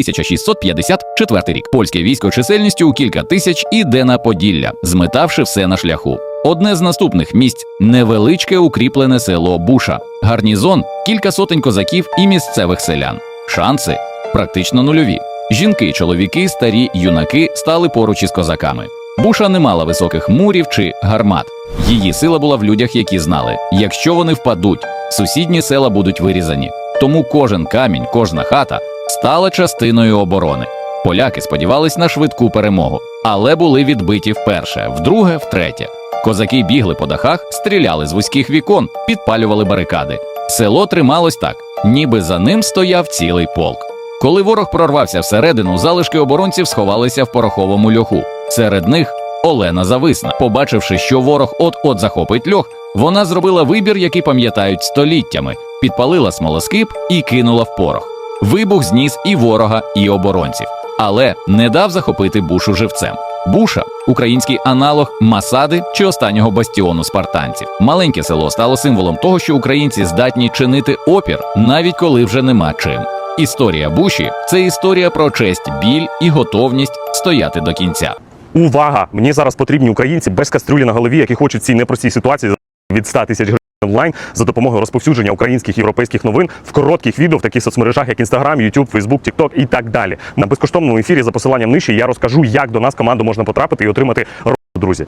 1654 рік. Польське військо чисельністю у кілька тисяч іде на Поділля, зметавши все на шляху. Одне з наступних місць невеличке укріплене село Буша, гарнізон, кілька сотень козаків і місцевих селян. Шанси практично нульові. Жінки, чоловіки, старі юнаки стали поруч із козаками. Буша не мала високих мурів чи гармат. Її сила була в людях, які знали, якщо вони впадуть, сусідні села будуть вирізані. Тому кожен камінь, кожна хата стала частиною оборони. Поляки сподівались на швидку перемогу, але були відбиті вперше, вдруге, втретє. Козаки бігли по дахах, стріляли з вузьких вікон, підпалювали барикади. Село трималось так, ніби за ним стояв цілий полк. Коли ворог прорвався всередину, залишки оборонців сховалися в пороховому льоху. Серед них Олена Зависна. Побачивши, що ворог от-от захопить льох, вона зробила вибір, який пам'ятають століттями, підпалила смолоскип і кинула в порох. Вибух зніс і ворога, і оборонців, але не дав захопити бушу живцем. Буша український аналог Масади чи останнього бастіону спартанців. Маленьке село стало символом того, що українці здатні чинити опір, навіть коли вже нема чим. Історія Буші це історія про честь, біль і готовність стояти до кінця. Увага! Мені зараз потрібні українці без кастрюлі на голові, які хочуть цій непростій ситуації від 100 тисяч гривень онлайн за допомогою розповсюдження українських європейських новин в коротких відео в таких соцмережах, як Instagram, YouTube, Facebook, TikTok і так далі. На безкоштовному ефірі за посиланням нижче я розкажу, як до нас команду можна потрапити і отримати роботу, друзі.